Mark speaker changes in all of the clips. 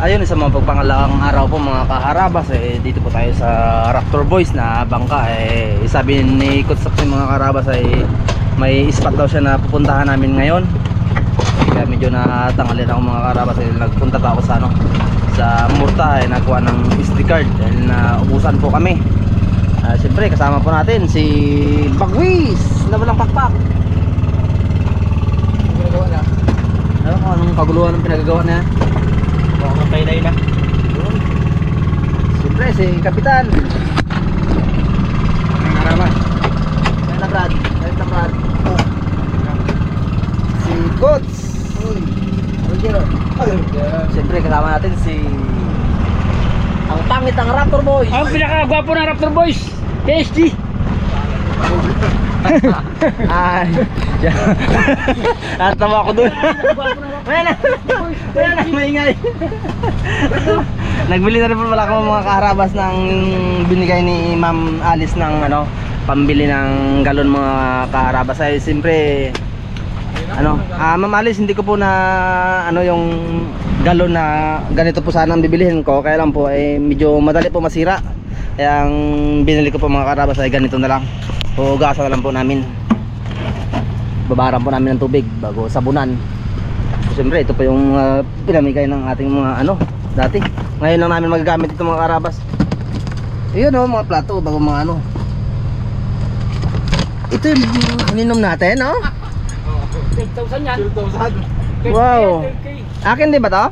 Speaker 1: ayun, sa mga pagpangalawang araw po mga kaharabas, eh, dito po tayo sa Raptor Boys na bangka. Eh, sabi ni Coach Sax mga kaharabas ay may spot daw siya na pupuntahan namin ngayon. Kaya medyo natangalin ako mga kaharabas. Eh, nagpunta pa ako sa ano, sa Murta, eh, nakuha ng SD card dahil naubusan po kami. Ah, Siyempre, kasama po natin si Bagwis na walang pakpak.
Speaker 2: Na.
Speaker 1: Ano kung anong kaguluhan ng pinagagawa niya?
Speaker 2: Mapay na
Speaker 1: Yun. Siyempre, si Kapitan. Ang harapan. Ayun na Brad. Ayun na Brad. Oh. Si Coach. Uy. Roger. Siyempre, kasama natin si... Ang pangit ng Raptor Boys.
Speaker 2: Ang pinakagwapo ng Raptor Boys, KSG.
Speaker 1: Ay. Natawa ako dun. Wala na. Wala na. Maingay. Nagbili na rin po pala ako mga kaharabas ng binigay ni Ma'am Alice ng ano, pambili ng galon mga kaharabas. Ay siyempre ano, ah Ma'am Alice hindi ko po na ano yung galon na ganito po sana ang bibilihin ko kaya lang po ay medyo madali po masira. Kaya ang binili ko po mga kaharabas ay ganito na lang. Hugasan na lang po namin. Babaran po namin ng tubig bago sabunan. So, Siyempre, ito po yung uh, pinamigay ng ating mga ano, dati. Ngayon lang namin magagamit ito mga karabas. Ayun oh, mga plato bago mga ano. Ito yung ininom natin, no?
Speaker 2: 10,000 yan.
Speaker 3: 2,000.
Speaker 1: Wow. Akin di ba to?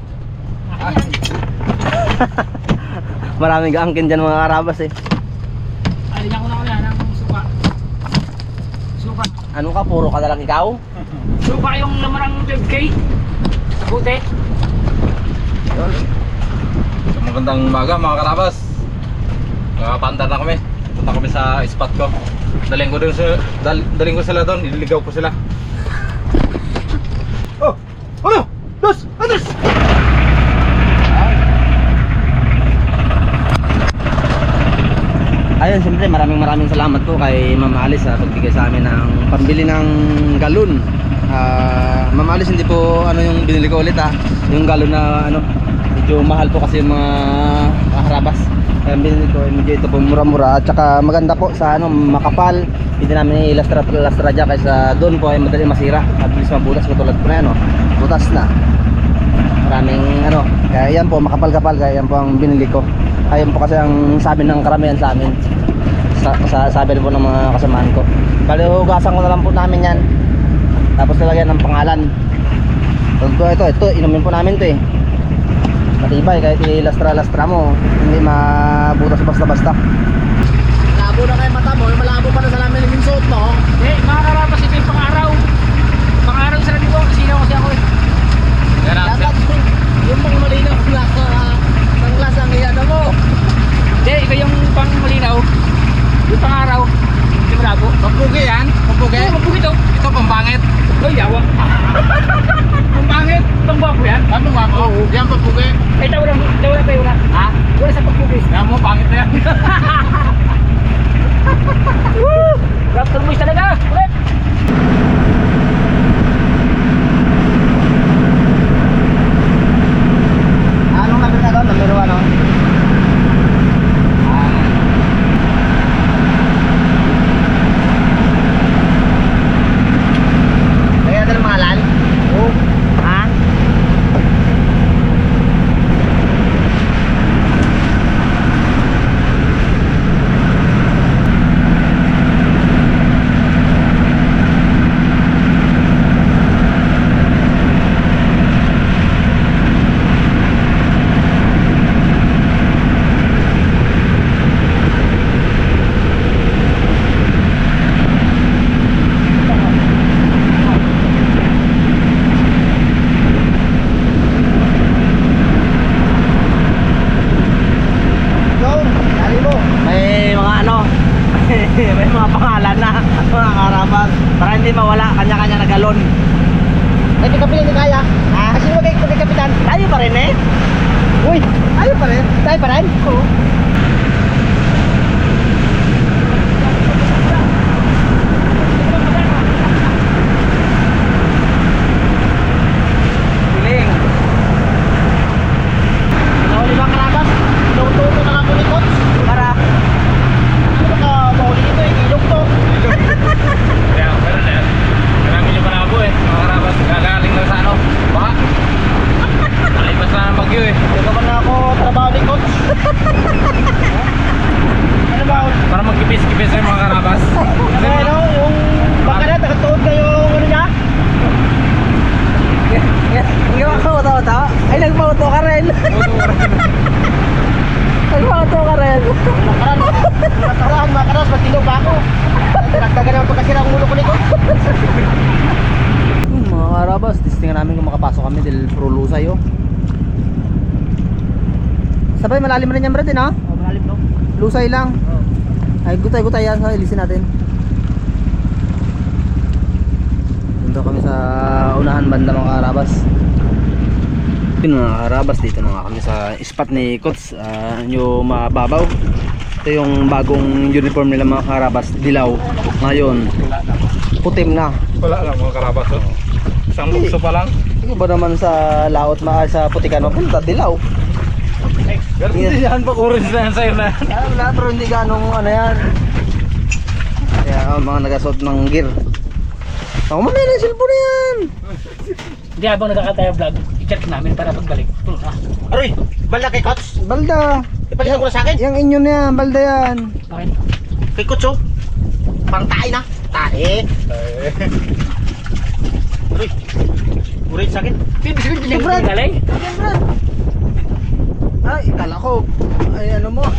Speaker 1: Maraming gaangkin dyan mga karabas eh.
Speaker 2: Alihan ko na kaya ng suka. Suka.
Speaker 1: Ano ka, puro ka na lang ikaw?
Speaker 2: Suka yung laman ng 12K. Sa puti.
Speaker 3: Magandang umaga mga karabas. Nakapanda na kami. Punta kami sa spot ko. Daling ko, dun sa, dal, daling ko sila doon, ililigaw ko sila. Oh! Ano? Dos! Andres!
Speaker 1: Ayun, siyempre maraming maraming salamat po kay Ma'am sa pagbigay sa amin ng pambili ng galon. Ah, Ma'am hindi po ano yung binili ko ulit ha. Yung galon na ano, medyo mahal po kasi yung mga kaharabas. Kaya binili ko, eh, medyo ito po mura-mura at saka maganda po sa ano, makapal. Hindi namin ilastra lastra dyan kaysa doon po ay madali masira. Mabilis mabutas katulad po na ano, butas na maraming ano kaya yan po makapal-kapal kaya yan po ang binili ko ayun po kasi ang sabi ng karamihan sa amin. Sa, sa sabi po ng mga kasamahan ko. Bali hugasan ko na lang po namin yan. Tapos nilagyan ng pangalan. Ito ito ito inumin po namin to eh. Matibay kahit ilastra-lastra mo hindi mabutas basta-basta. Malabo na kayo mata mo malabo pa na sa namin yung suot mo.
Speaker 2: Eh, mga karapas, ito yung pang-araw. Pang-araw sa ko. Sino kasi ako eh.
Speaker 3: Yan ang
Speaker 1: dapat yung pang malinaw na glass ang iyan mo
Speaker 2: Hindi, ikaw yung pang-malinaw. Yung pang-araw. Hindi mo labo.
Speaker 3: Papugi yan? Papugi?
Speaker 2: Oo, mabuhi to.
Speaker 3: Ito pambangit.
Speaker 2: Oy, yawa.
Speaker 3: Pambangit?
Speaker 2: Pang-gwapo yan.
Speaker 3: Ano nga po? Yan papugi.
Speaker 2: Eh, tayo lang. Tayo lang tayo na.
Speaker 3: Ha?
Speaker 2: Wala sa pagpupis.
Speaker 3: Yan mo, pangit na yan.
Speaker 2: Raptor Boys talaga. Ulit.
Speaker 1: Sabay malalim rin yan brad eh no?
Speaker 2: Oh, malalim no?
Speaker 1: Lusay lang.
Speaker 2: Oh.
Speaker 1: Ay gutay gutay yan sa ilisin natin. Dito kami sa unahan banda mga karabas. Yun mga karabas dito na kami sa spot ni Kots uh, yung mababaw. Ito yung bagong uniform nila mga karabas, dilaw. Ngayon, putim na.
Speaker 3: Wala lang mga karabas. Oh. Isang bukso pa lang.
Speaker 1: Ito ba naman sa laot ma sa putikan mapunta dilaw?
Speaker 3: Pero hindi yan pa orange na yan sa'yo na yan.
Speaker 1: Alam na pero hindi ganong ano yan. Kaya oh, mga nagasot ng gear. Ako mamaya na yung cellphone na yan.
Speaker 2: Hindi habang nagkakatayo vlog, i-check namin para pagbalik. Tulog na.
Speaker 4: Aroy, balda kay Kots.
Speaker 1: Balda.
Speaker 4: Ipalihan ko na sa akin.
Speaker 1: Yang inyo na yan, balda yan.
Speaker 2: Bakit?
Speaker 4: Kay Kots oh. Pang tae na. Tae. Aroy. Uray sa akin.
Speaker 2: Hindi sabihin
Speaker 1: Si Brad.
Speaker 2: galing.
Speaker 1: Yan, Brad. Ay, ikala ko. Ay, ano mo. Oh.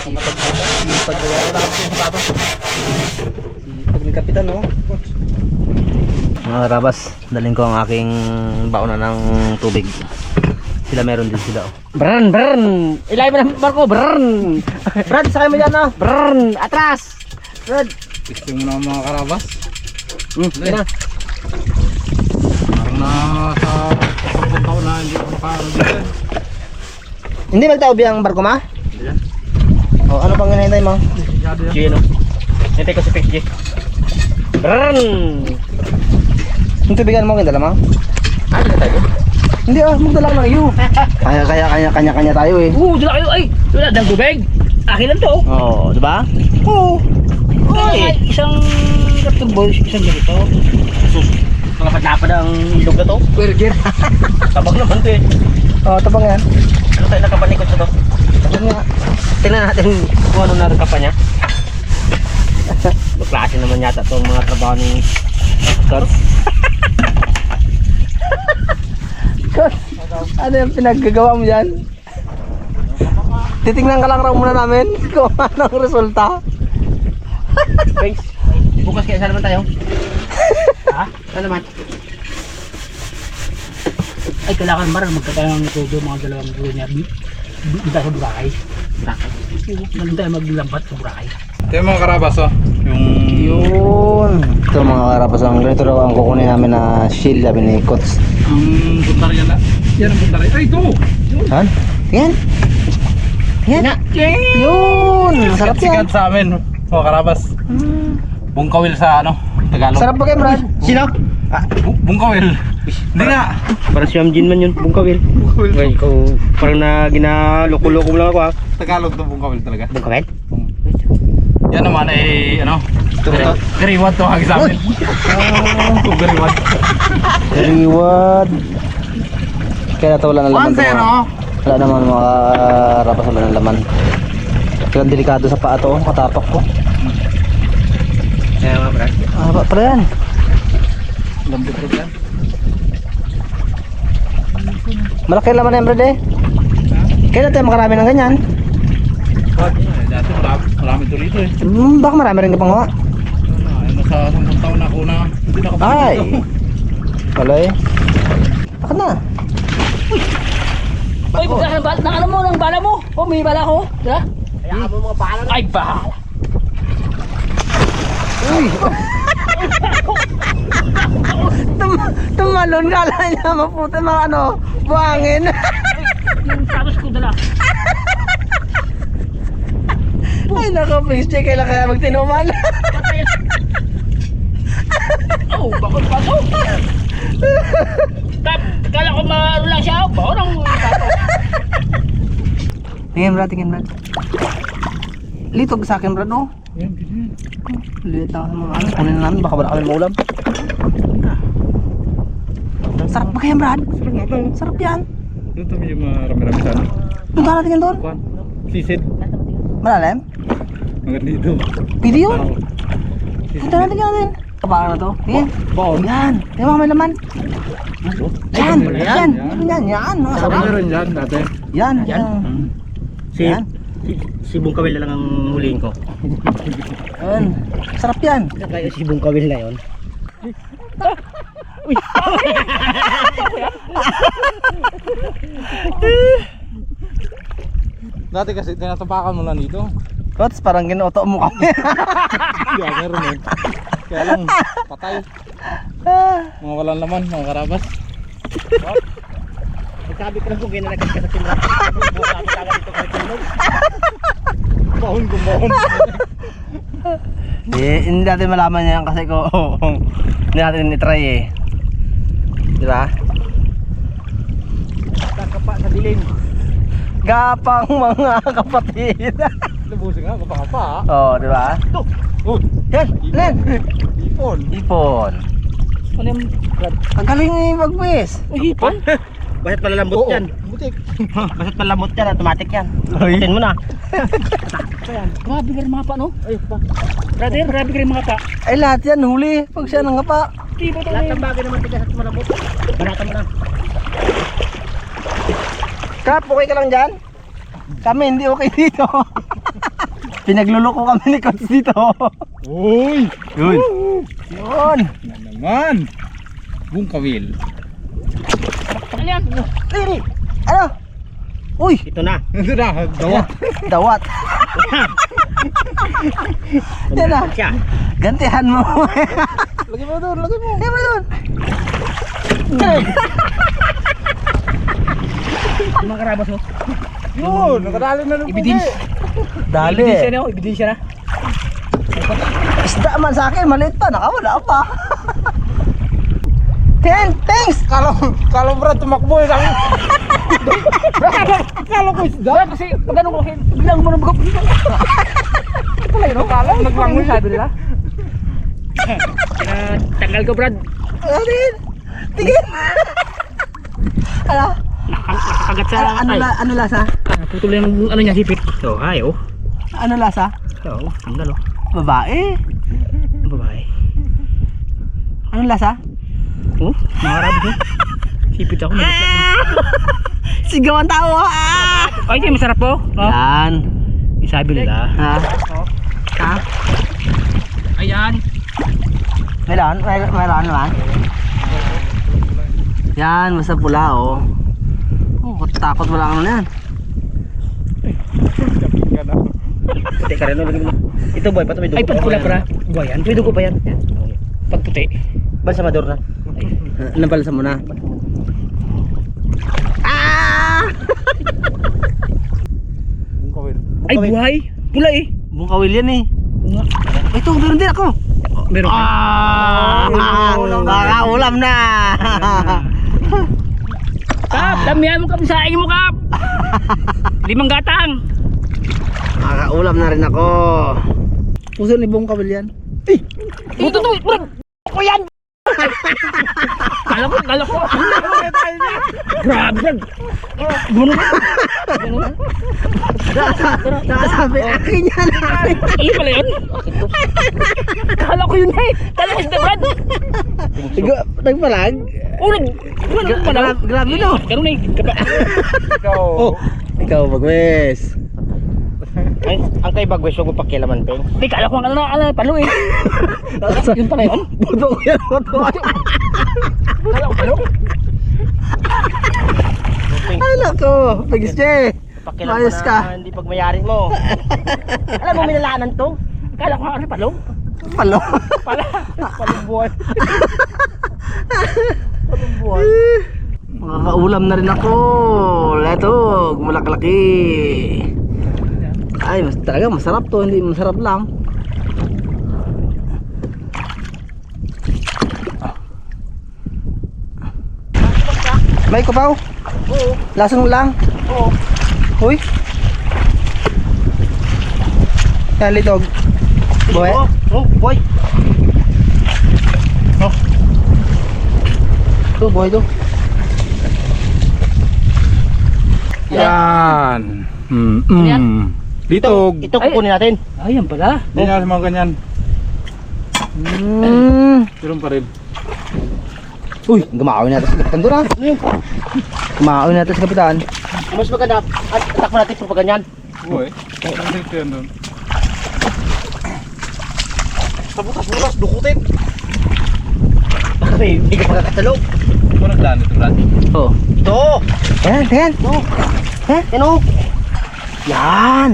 Speaker 1: Sipag, sipag na yan. Sipag ni Kapitan, no? Mga rabas, daling ko ang aking baona ng tubig. Sila meron din sila, oh.
Speaker 2: Brrrn, brrrn. Ilay mo na barko, brrrn.
Speaker 1: Brad, sakay mo dyan, no?
Speaker 2: Brrrn, atras.
Speaker 1: Brad.
Speaker 3: Gusto mo na mga karabas.
Speaker 1: Hmm,
Speaker 3: Dali.
Speaker 1: Na.
Speaker 3: Sampung taon na hindi ko makaano dito.
Speaker 1: Hindi magtaubi ang barko, ma?
Speaker 3: Yan.
Speaker 1: Oh, ano pang hinahintay mo?
Speaker 3: Masyado yan.
Speaker 4: Gino. Hintay ko si PG. Brrrn.
Speaker 1: Yung mo, kindala mo?
Speaker 4: Ah, hindi tayo.
Speaker 1: Hindi ah, magdala ka ng iyo. Kaya kaya kanya kanya kanya tayo eh.
Speaker 2: Oo, dala. Ay, wala dang tubig. Akin lang to.
Speaker 1: Oo, di ba?
Speaker 2: Oo. Isang kartong boys, isang ganito.
Speaker 4: Sus. Malapad-lapad ang ilog na to.
Speaker 1: Burger.
Speaker 4: Tabag naman to eh.
Speaker 1: Oo, tapang yan.
Speaker 4: Ano tayo nakapanikot sa to?
Speaker 1: Tapang nga.
Speaker 4: Tingnan natin kung ano narkapa niya. Klase naman yata itong mga trabaho ni Kots.
Speaker 1: Kat, ano yung pinaggagawa mo yan? Titingnan ka lang raw muna namin kung anong resulta.
Speaker 4: Thanks. Bukas kaya saan naman tayo? Saan naman?
Speaker 2: Ay, kailangan maral magkatayo ng tubo mga dalawang dulo niya. Bita sa Boracay.
Speaker 4: Boracay.
Speaker 2: Galing tayo maglambat sa Boracay.
Speaker 3: Ito yung mga karabas oh. Yung...
Speaker 1: Yun. Ito mga karapas ang ganito raw ang kukunin namin na shield sabi ni Kots.
Speaker 3: Ang buntar yan na. Yan ang buntar. Ay, ito!
Speaker 1: Han? Tingnan. Tingnan. Yun. Masarap yan.
Speaker 3: Sikat sa amin. Mga karabas. Bungkawil sa ano? Tagalog.
Speaker 1: Sarap ba kayo, Brad?
Speaker 4: Sino?
Speaker 3: Bu- Bungkawil. Hindi nga.
Speaker 4: Parang si Amjin man yun, bungkawil.
Speaker 3: Bungkawil.
Speaker 4: Ngayon, ikaw, parang na ginaloko-loko mo lang ako ha.
Speaker 3: Tagalog to bungkawil talaga.
Speaker 4: Bungkawil?
Speaker 3: Yan naman ay ano?
Speaker 4: Ito.
Speaker 3: Gariwad to ang sa amin. Oh, gariwad.
Speaker 1: Kariwad. Kaya ito wala na laman. to, mga- Wala naman mga rapas naman ng laman. Kaya delikado sa paa to, katapak ko.
Speaker 4: Kaya mga brad.
Speaker 1: Ah, ba pala yan?
Speaker 3: Lambot ko yan.
Speaker 1: Malaki laman na yan, Brad eh. Kaya tayo makarami ng ganyan.
Speaker 3: Dati marami, marami to rito eh.
Speaker 1: Hmm, baka marami rin ka pang hawa.
Speaker 3: Ay nasa 10 taon na ako na hindi na
Speaker 1: Ay! Wala eh. Bakit na?
Speaker 2: Ay, bigla ng bala, ng ano mo, ng bala mo. Oh, may bala ko. Tira.
Speaker 4: Kaya mo mga bahala
Speaker 2: Ay, bahala.
Speaker 1: Uy! Tum tumalon kala niya maputi mga ano, buhangin.
Speaker 2: Yung satos ko dala.
Speaker 1: Ay nako, please check kailan kaya magtinuman.
Speaker 2: Oh, bakit pasok? Tap, kala ko maano lang siya. Nang satos.
Speaker 1: tingin Brad, tingin Brad. Litog sa akin Brad, oh.
Speaker 3: Yan, ganyan.
Speaker 1: Lilit lang sa mga ano. Kunin na namin, baka wala kami maulam. Sarap ba kaya Brad?
Speaker 3: Sarap nga to.
Speaker 1: Sarap yan.
Speaker 3: Dito medyo marami-rami sana.
Speaker 1: Punta natin yan doon.
Speaker 3: Kuan. Sisid.
Speaker 1: Malalim.
Speaker 3: Hanggang dito.
Speaker 1: Pwede yun. Punta natin yan. Kapakan na to. Tingin.
Speaker 3: Baon.
Speaker 1: Yan. Tingnan mo may laman. Yan. Yan.
Speaker 3: yan.
Speaker 1: Yan. Yan. Mga
Speaker 3: meron dyan dati.
Speaker 1: Yan.
Speaker 4: Yan.
Speaker 1: Yan.
Speaker 4: Si,
Speaker 1: Yan.
Speaker 4: Si, si Bungkawil na lang ang huliin ko.
Speaker 1: Yan. Sarap yan.
Speaker 4: Kaya si Bungkawil na yon.
Speaker 3: Dati kasi tinatapakan mo lang dito.
Speaker 1: Kots, parang ginuto mo kami.
Speaker 3: Kaya meron eh. Kaya lang, patay. Mga walang laman, mga karabas.
Speaker 4: Sabi ko lang kung ginanagad ka sa timra. Sabi ka dito tulog.
Speaker 3: Bahon kung bahon.
Speaker 1: Eh, hindi natin malaman yan kasi ko hindi natin itry eh. Di ba?
Speaker 4: Kakapa sa dilim.
Speaker 1: Gapang mga kapatid.
Speaker 3: Lubusin nga, kapakapa ha.
Speaker 1: oh, di ba?
Speaker 3: Oh,
Speaker 1: Yan, Len.
Speaker 3: ipon.
Speaker 1: Ipon.
Speaker 2: Ano yung?
Speaker 1: Ang galing ni Bagwes.
Speaker 2: Uy, hipon?
Speaker 4: Basta't malalambot
Speaker 3: Oo,
Speaker 4: yan.
Speaker 3: butik.
Speaker 4: Basta't malalambot yan, automatic yan. Putin mo na.
Speaker 2: Grabe ka rin mga pa, no? Ay, pa. Brother, grabe ka rin mga pa.
Speaker 1: Ay lahat yan huli pag siya nangapa.
Speaker 2: Tipo to
Speaker 4: Lahat ng bagay naman tigas at malambot. Barata mo na.
Speaker 1: Kap, okay ka lang dyan? Kami hindi okay dito. Pinagluloko kami ni Coach dito.
Speaker 3: Uy!
Speaker 1: Yun. Yun.
Speaker 3: Na naman. Buong kawil.
Speaker 2: Ano yan?
Speaker 1: Liri. Ano? Uy,
Speaker 4: Ito na.
Speaker 3: Ito na, dawa.
Speaker 1: dawat. Yan na. Gantihan mo.
Speaker 3: Lagay mo doon, lagay mo.
Speaker 1: Yan mo doon.
Speaker 2: Yung mga karabas, no?
Speaker 3: Yun, nakadali na ng
Speaker 2: Evidence.
Speaker 1: Dali.
Speaker 2: Ebidensya na, oh. Ebidensya na.
Speaker 1: Isda man sa akin, maliit pa, nakawala pa. Ten, thanks!
Speaker 3: Kala, kala bro, tumakbo eh. Kala ko isda.
Speaker 2: Brad, kasi ano ko, kasi bilang mo ng bagok. Ito lang, no? Kala, naglangoy sabi nila. Ah, tanggal ko, Brad.
Speaker 1: Alin? Tingin! ano?
Speaker 2: Nakakagat sa...
Speaker 1: Ano, ano, ano lasa?
Speaker 2: ah, putol yung ano niya, hipit. So, ay, oh.
Speaker 1: Ano lasa?
Speaker 2: So, tanggal, oh.
Speaker 1: Babae.
Speaker 2: Ang babae.
Speaker 1: Ano lasa?
Speaker 2: Oh, karabas, oh. Hipit ako, mo.
Speaker 1: Sigawan tao ah!
Speaker 2: Ay, di, masarap po. Oh.
Speaker 1: Yan.
Speaker 2: Isabi nila.
Speaker 1: Ha? Ha?
Speaker 2: Ayan.
Speaker 1: Meron? Meron, meron naman? Yan, basta pula oh. Oh, takot wala ano na yan.
Speaker 4: Puti ka rin. Ito boy, pato may dugo.
Speaker 2: Ay, pag pula para. Ba yan? Pwede ko pa yan. Pag puti.
Speaker 4: Balsamador na.
Speaker 1: Nabalsa mo na. Ah!
Speaker 3: Buong kawil.
Speaker 2: Ay, buhay. Pula eh.
Speaker 1: Bung kawil yan eh. Ito, meron din ako.
Speaker 2: Meron ka.
Speaker 1: Ah! Makaulam na!
Speaker 2: Kap, damihan mo kap sa aing mo kap. Limang gatang.
Speaker 1: Makaulam na rin ako. Puso ni Bung kawil yan.
Speaker 2: Ito to, bro. Ko yan. Kala ko, kala ko. Grabe, Brad. Ganun. Ganun.
Speaker 1: Nakasabi, akin yan.
Speaker 2: Iyo pala yun. Kala ko yun eh. Kala ko isda, Brad.
Speaker 1: Nagpalag?
Speaker 2: Oh, nag... Ano
Speaker 1: grabe no.
Speaker 2: Ganun eh.
Speaker 3: Ikaw.
Speaker 1: Oh, ikaw bagwes.
Speaker 4: Ay, ang kay Bagwes, mo pakialaman, Peng.
Speaker 2: Di, kala ko ang ano na, ano, palo eh. Yun pala yun.
Speaker 1: Buto ko yan, buto. Ano ko? Pagis Che.
Speaker 4: Pakialam
Speaker 1: Ayos ka.
Speaker 4: na, hindi pagmayarin mo. Alam mo, minalaanan to.
Speaker 2: Kala ko ano, palo.
Speaker 1: Palo.
Speaker 2: Pala.
Speaker 4: Palumbuan.
Speaker 1: Makakaulam na rin ako. Letog, malaklaki. Ay, mas, talaga masarap to, hindi masarap lang. May kupaw? Oo. Lasang lang? Oo. Uy. Yan, litog. Boy.
Speaker 4: Oh, oh, boy.
Speaker 1: Ito, boy, ito.
Speaker 3: Yan. Mm,
Speaker 2: Yan.
Speaker 3: mm. Litog.
Speaker 4: Ito kukunin natin.
Speaker 2: Ayan pala.
Speaker 3: Hindi na mga ganyan.
Speaker 1: Mm.
Speaker 3: Meron pa rin.
Speaker 1: Uy, gumawin natin sa kapitan doon ah. Gumawin natin sa kapitan.
Speaker 4: Mas maganda, at atak mo natin pag ganyan.
Speaker 3: Uy. Ang dito yan doon.
Speaker 4: Sa butas-butas, dukutin. Ay, hindi ka makakatalog.
Speaker 3: Ito nagdaan ito, Brad.
Speaker 1: Oh.
Speaker 4: Ito!
Speaker 1: Ayan, ayan.
Speaker 4: Ito! Ha? Ano?
Speaker 1: Yan.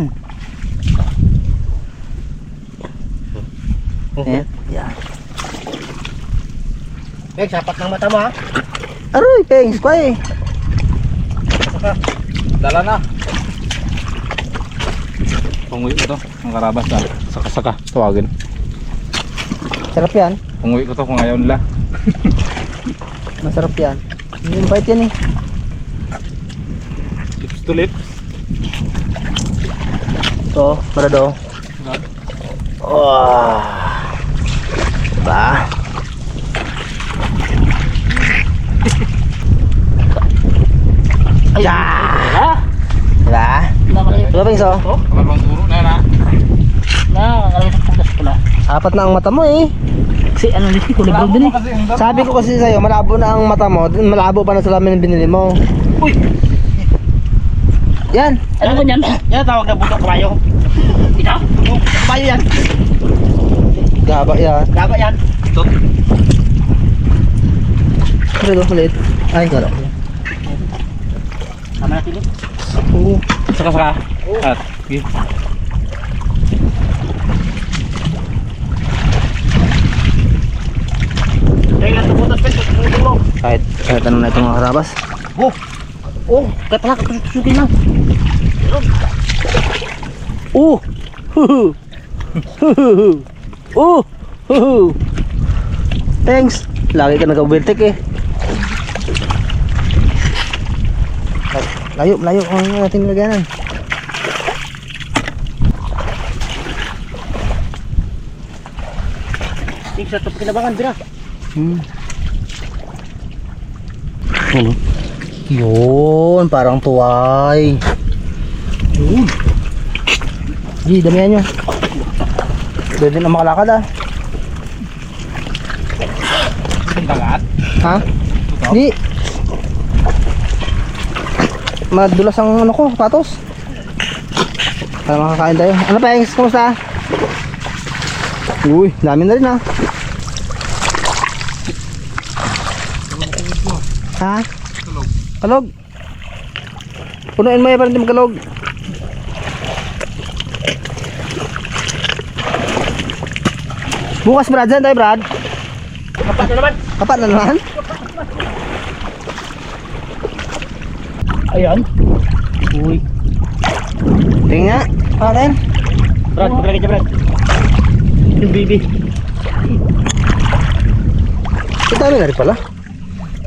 Speaker 1: Ayan. Yan.
Speaker 4: Meg, sapat ng mata mo ha.
Speaker 1: Aroy, pengs ko eh.
Speaker 3: Dala na. Panguwi ko to, ang karabas na. Saka-saka, tawagin.
Speaker 1: Sarap yan.
Speaker 3: Panguwi ko to kung ayaw nila.
Speaker 1: Masarap yan. Yung bite yan eh.
Speaker 3: Lips to lips.
Speaker 1: Ito, para daw. Wow. Diba? Ayan. Diba? Diba, Pengs oh?
Speaker 3: Kapag bang turo na yan ha.
Speaker 2: Nakakalimutan pugas ko na.
Speaker 1: Apat na ang mata mo eh.
Speaker 2: Kasi ano nito, kulay brown din eh.
Speaker 3: Ang.
Speaker 1: Sabi ko kasi sa'yo, malabo na ang mata mo. Malabo pa na salamin ng binili mo.
Speaker 2: Uy!
Speaker 1: Yan.
Speaker 2: Ano ba yan?
Speaker 4: Yan tawag na buto kabayo.
Speaker 2: Ito?
Speaker 4: Kabayo yan.
Speaker 1: Gaba yan.
Speaker 4: Gaba yan.
Speaker 1: Pero ito ulit. Ay, kala ko.
Speaker 2: Tama natin eh.
Speaker 1: Oo.
Speaker 3: At.
Speaker 4: Kaya lang tubutas pa. Tubutin mo.
Speaker 1: Kahit, kahit ano na itong mga karabas.
Speaker 4: Oh! Oh! Kaya pala kapasukin lang.
Speaker 1: Oh! Huhu! Huhu! Oh! Huhu! Thanks! Lagi ka nag-overtake eh. Layo, layo. Ano natin nilaganan?
Speaker 4: Tingnan sa top kinabangan. Bira.
Speaker 1: Hmm. Ano? Yun, parang tuway. Yun. Di, damihan nyo. Pwede na makalakad ah.
Speaker 3: Ang.
Speaker 1: Ha? Di. Madulas ang ano ko, patos. Para makakain tayo. Ano pa, Engs? Kumusta? Uy, dami na rin ah. Ha?
Speaker 3: Kalog.
Speaker 1: Kalog. Punuin mo yan para hindi magkalog. Bukas Brad, saan tayo Brad?
Speaker 4: Kapat na naman.
Speaker 1: Kapat na naman?
Speaker 2: Ayan.
Speaker 1: Uy. Tingnan. Pakin.
Speaker 4: Brad, maglagay dyan Brad. Yung baby.
Speaker 1: Ito na rin pala.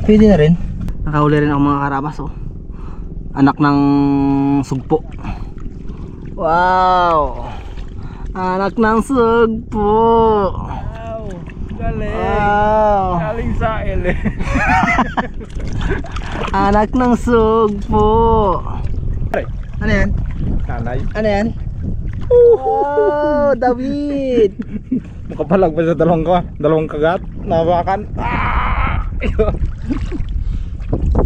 Speaker 1: Pwede na rin. Nakahuli rin ako mga karabas oh. Anak ng sugpo. Wow! Anak ng sugpo.
Speaker 3: Galing!
Speaker 1: Wow!
Speaker 3: Galing sa ele.
Speaker 1: Anak ng sugpo. Ano yan?
Speaker 3: Nanay.
Speaker 1: Ano yan? Oh, David!
Speaker 3: Makapalag pa sa dalawang ka, dalawang kagat. Nabakan. Ah!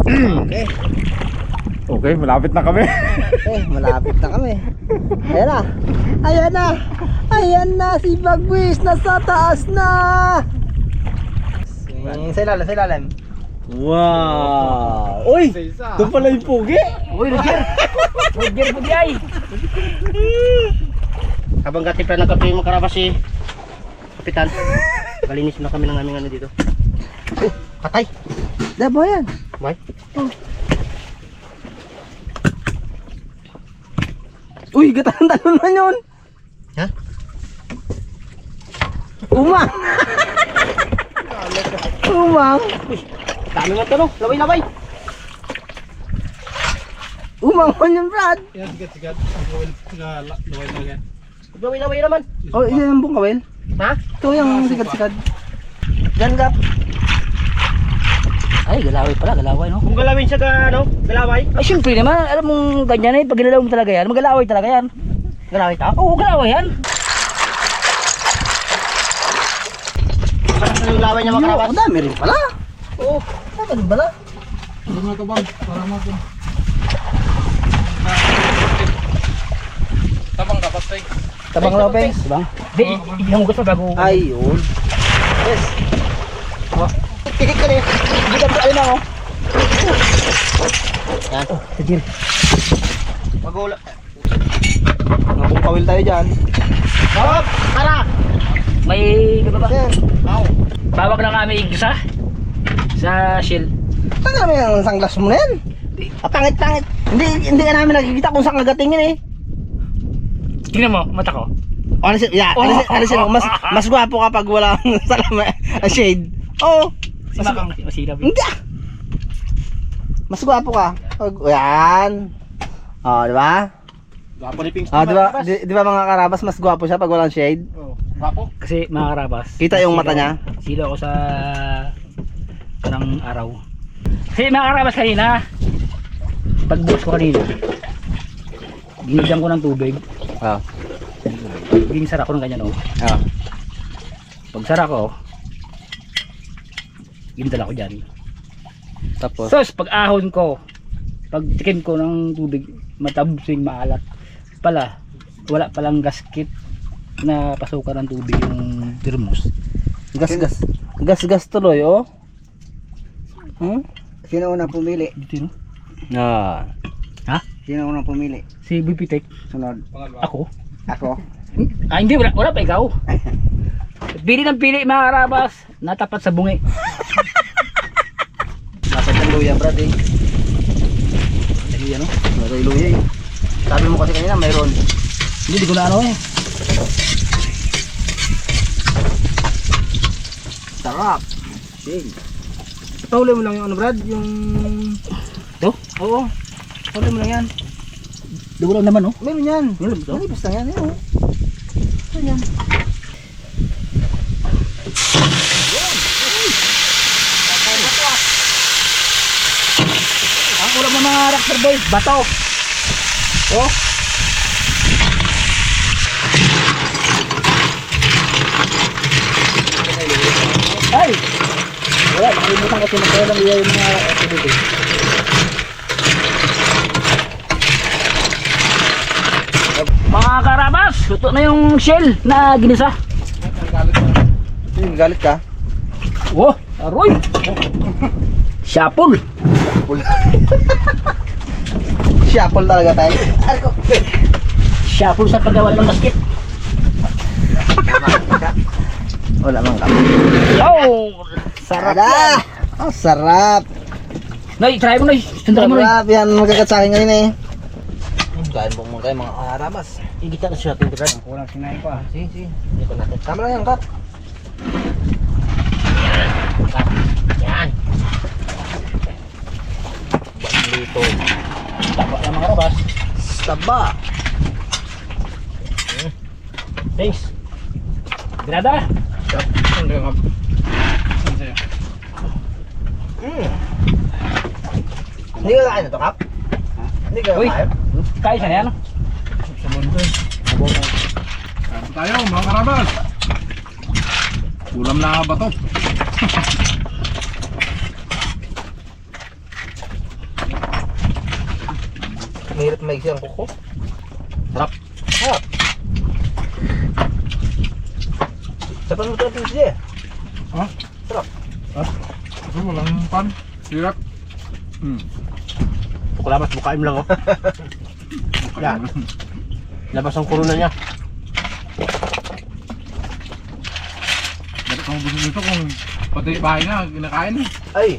Speaker 1: Okay.
Speaker 3: okay, malapit na kami.
Speaker 1: Eh, malapit na kami. Ayan na. Ayan na. Ayan na si Bagwis. Nasa taas na. Mm, sa ilalim, sa ilalim. Wow. Uy, doon pala yung pugi.
Speaker 2: Uy, Roger! Roger po di ay!
Speaker 4: Habang gatipra ng kape yung karabas si Kapitan. Kalinis na kami ng aming ano dito. Oh, patay.
Speaker 1: Dabo yan.
Speaker 4: Bay.
Speaker 1: Uy, gatan-talon na yun.
Speaker 4: Ha?
Speaker 1: Umang. Umang.
Speaker 4: Dami mo tanong. Laway-laway.
Speaker 1: Umang man yun, Brad.
Speaker 3: Yan, sigat, sigat. Ang laway na yan.
Speaker 4: Laway-laway naman.
Speaker 1: Oh, isa yung buong kawel.
Speaker 4: Ha?
Speaker 1: Ito yung sikat-sikat. Diyan, Gap.
Speaker 2: Ay, galaway pala, galaway no?
Speaker 4: Kung galawin siya ka, ano, galaway.
Speaker 2: Ay, syempre naman, alam mong ganyan eh, pag ginalaw mo talaga yan, magalaway talaga yan.
Speaker 4: Galaway ta.
Speaker 2: Oo, galaway yan.
Speaker 4: Parang sa yung laway niya mga karabas.
Speaker 1: Ang dami rin pala.
Speaker 4: Oo.
Speaker 1: Saan rin pala?
Speaker 3: Hindi mo ito bang, para mo ito. Tabang dapat tayo.
Speaker 1: Tabang Lopez.
Speaker 2: Diba? Di, i- ihugas mo bago.
Speaker 1: Ayun. Yes.
Speaker 4: Tikik ka rin. Hindi ka ayun na oh. Yan.
Speaker 2: Sige.
Speaker 4: Magula.
Speaker 1: Ngapong kawil tayo dyan.
Speaker 4: Hop! Tara!
Speaker 2: May ano ba?
Speaker 4: Yan. Ow.
Speaker 2: Bawag na kami isa sa shield.
Speaker 1: Saan namin ang sanglas mo na yan?
Speaker 4: Ah, pangit-pangit.
Speaker 1: Hindi, hindi ka namin nakikita kung saan kagatingin eh.
Speaker 2: Tingnan mo, mata ko.
Speaker 1: Sin, yeah, ano sin, mas, mas gwapo kapag wala ang salama, ang shade. Oo.
Speaker 2: Si Makang masilap.
Speaker 1: Hindi ah. Mas gwapo ka. Pag, yan. O, di ba?
Speaker 4: Gwapo ni Pings.
Speaker 1: Ah, di ba, di, di ba mga karabas, mas gwapo siya pag walang shade?
Speaker 4: Oh, gwapo.
Speaker 2: Kasi mga karabas.
Speaker 1: Kita yung mata niya?
Speaker 2: Silo ako sa kanang araw. Kasi mga karabas kanina, pagbuhos ko kanina, ginigyan ko ng tubig.
Speaker 1: Oo.
Speaker 2: Ginisara ko ng ganyan oh.
Speaker 1: Oo.
Speaker 2: Pag sara ko, ginidala ko dyan.
Speaker 1: Tapos,
Speaker 2: Sos, pag ahon ko, pag tikim ko ng tubig, matabsing maalat. Pala, wala palang gasket na pasukan ng tubig yung thermos.
Speaker 1: gas, gas. Gas, gas tuloy, oh. Hmm?
Speaker 4: Sino unang pumili?
Speaker 2: Dito, no?
Speaker 1: Ah.
Speaker 4: Sino unang pumili?
Speaker 2: Si Bipitek,
Speaker 4: Sunod.
Speaker 2: ako.
Speaker 4: Ako.
Speaker 2: Ah, hindi, wala, wala pa ikaw. Pili ng pili mga karabas, natapat sa bungi.
Speaker 1: Nasa yung luya, brad eh.
Speaker 2: Yan, no?
Speaker 1: Nasa yung luya eh. Sabi mo kasi kanina, mayroon.
Speaker 2: Hindi, di ko na ano eh.
Speaker 1: Sarap. Sige. Pahuli mo lang yung ano, Brad, yung...
Speaker 2: Ito?
Speaker 1: Oo. Pahuli mo lang yan.
Speaker 2: Di ko lang naman, no?
Speaker 1: Meron yan.
Speaker 2: Meron ito?
Speaker 1: Nalibas lang yan, yun. oh. Meron yan.
Speaker 2: Raptor boys, bato. Oh. Ay! Wala, nakalimutan kasi magkaya lang iya yung mga boys. Mga karabas, luto na yung shell na ginisa.
Speaker 1: Galit ka.
Speaker 2: Oh, aroy! Shapul!
Speaker 1: Shuffle talaga tayo.
Speaker 2: Shapul sa paggawa ng basket.
Speaker 1: Wala mang kap.
Speaker 2: Oh! Sarap
Speaker 1: Sarap.
Speaker 2: yan!
Speaker 1: Oh, sarap.
Speaker 2: Nay, try mo Nay. Sundan mo Nay.
Speaker 1: Sarap yan, magkakat sa akin ngayon eh. Kain po mga kayo mga karabas.
Speaker 4: Igita na siya natin, Brad.
Speaker 2: Kulang sinain ko ah.
Speaker 1: Sige, sige. Hindi pa natin. Tama lang yan, Kap.
Speaker 4: Yan.
Speaker 1: Dito.
Speaker 2: Tapa ng mga rabas.
Speaker 1: Taba.
Speaker 2: Thanks. Grada.
Speaker 3: Hindi ka.
Speaker 1: Hindi ka kain na to, Kap? Hindi ka kain?
Speaker 2: Kaya siya na yan.
Speaker 3: Sa mundo eh. Kain tayo mga karabas. Ulam na ba to?
Speaker 1: Mahirap maigsi ang kuko.
Speaker 3: Sarap.
Speaker 1: Sarap. Sarap mo ito natin siya.
Speaker 3: Ito walang pan. Hirap. Hmm.
Speaker 4: Puklamas, bukain mo lang oh. Yan. Labas ang corona niya.
Speaker 3: Dapat kang gusto nito kung pati bahay na kinakain eh.
Speaker 1: Ay.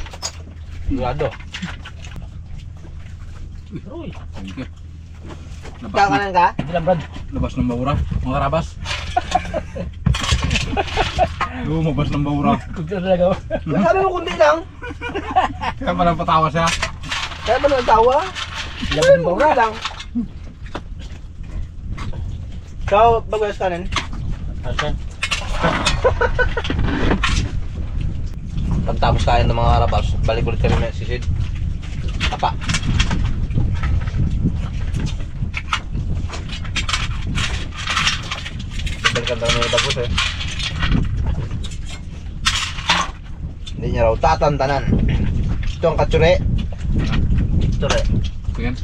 Speaker 1: Sigurado.
Speaker 3: You. Labas, na,
Speaker 1: Kakanan ka?
Speaker 2: Hindi lang Brad.
Speaker 3: labas ng baura. Mga karabas. Lumabas ng baura.
Speaker 2: Gusto talaga.
Speaker 1: Sabi mo kundi lang.
Speaker 3: Kaya palang patawa siya.
Speaker 1: Kaya ba naman tawa?
Speaker 2: Labas ng bawra.
Speaker 1: lang. Ikaw, bagayos kanin?
Speaker 4: Asan?
Speaker 1: Pagtapos kain ng mga karabas, balik ulit kami si Sid. Apa. Daw ng bagos eh. Hindi niya raw tatantanan. Ito ang katsure. Katsure.
Speaker 3: Tingin.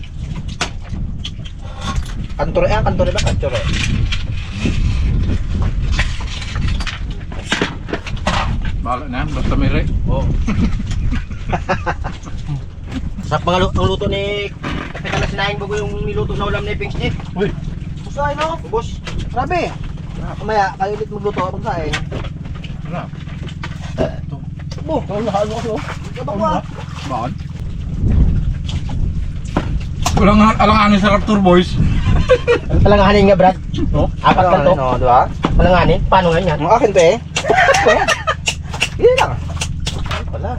Speaker 1: Kanture ah, kanture ba? Katsure.
Speaker 3: Ba, Bahala na basta may re.
Speaker 4: Oo. Sa mga lu- ang luto ni Kapitan na sinaing bago yung niluto sa ulam ni Pings G.
Speaker 3: Uy,
Speaker 1: Usay no?
Speaker 4: Boss,
Speaker 1: Grabe. Kumaya, kayo ulit magluto kapag saing.
Speaker 3: ano?
Speaker 1: Bo, ano ka ano ko? Kabak ba?
Speaker 3: Bakit? Walang alanganin sa Raptor Boys.
Speaker 4: palanganin nga Brad. No? Apat ka to.
Speaker 1: No, di ba?
Speaker 4: Palanganin? Paano nga yan?
Speaker 1: Ang akin to eh. Hindi lang. Wala.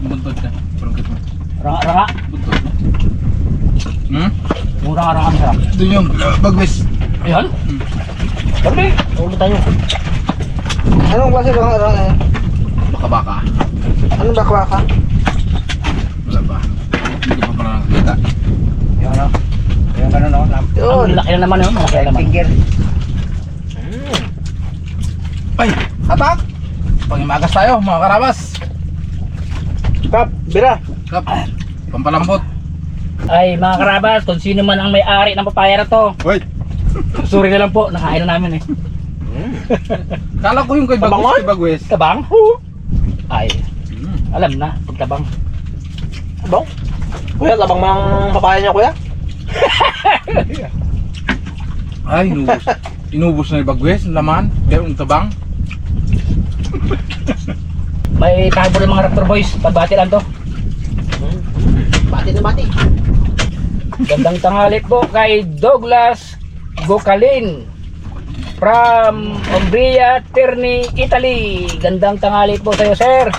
Speaker 3: Buntod ka. Parangkit mo.
Speaker 2: Ranga, ranga.
Speaker 3: Buntod mo. Hmm?
Speaker 2: Murang ranga masarap.
Speaker 3: Ito yung uh, bagwis.
Speaker 2: Ayan. Sabi.
Speaker 4: Ulo tayo.
Speaker 1: Anong klase ba ano eh?
Speaker 3: Baka-baka.
Speaker 1: Anong bakwa ka?
Speaker 3: Wala ba? Hindi ko pa pala nakakita.
Speaker 2: Yung ano. Yung ano no.
Speaker 1: Yun.
Speaker 2: Ang laki na naman yun. Malaki na naman.
Speaker 1: Finger.
Speaker 3: Ay! Hatak! Pangimagas tayo mga karabas.
Speaker 1: Kap, bira.
Speaker 3: Kap. Pampalambot.
Speaker 2: Ay mga karabas, kung sino man ang may-ari ng papaya na to.
Speaker 3: Wait!
Speaker 2: Sorry na lang po, nakain na namin eh.
Speaker 3: Kala ko yung kay
Speaker 1: Tabangon?
Speaker 3: kay Bagwis.
Speaker 2: Tabang? Ay,
Speaker 3: Hmm.
Speaker 2: alam na, pagtabang.
Speaker 1: Bang. Kuya, labang mang papaya niya kuya.
Speaker 3: Ay, inubos. inubos na yung Bagwis, ang laman. Kaya yung tabang.
Speaker 2: May tabo ng mga Raptor Boys, pagbati lang to.
Speaker 4: Bati na bati.
Speaker 2: Gandang tanghali po kay Douglas Gocalin from Umbria, Terni, Italy. Gandang tanghali po sa iyo, sir.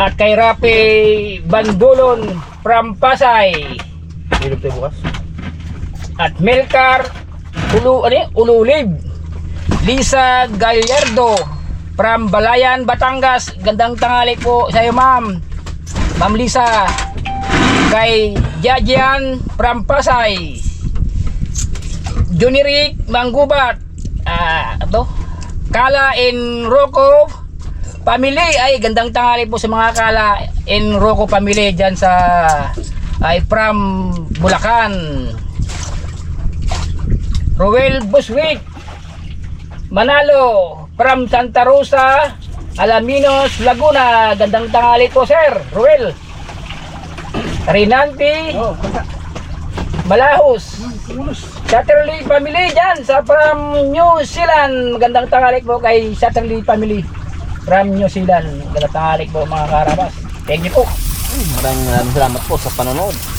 Speaker 2: At kay Rapi Bandulon from Pasay. At Melcar Ulu, ano? Ululib. Lisa Gallardo from Balayan, Batangas. Gandang tanghali po sa iyo, ma'am. Ma'am Lisa. Kay Jajian from Pasay. Junirik Manggubat. Ah, ito. Kala in Rocco Family ay gandang tanghali po sa mga kala in Rocco Family dyan sa ay from Bulacan. Roel Buswick Manalo from Santa Rosa Alaminos Laguna gandang tanghali po sir Roel Rinanti Malahos. Chatterley family dyan sa from New Zealand. Magandang tanghali po kay Chatterley family. From New Zealand. Magandang tanghali po mga karabas. Thank you po.
Speaker 1: Maraming salamat po sa panonood.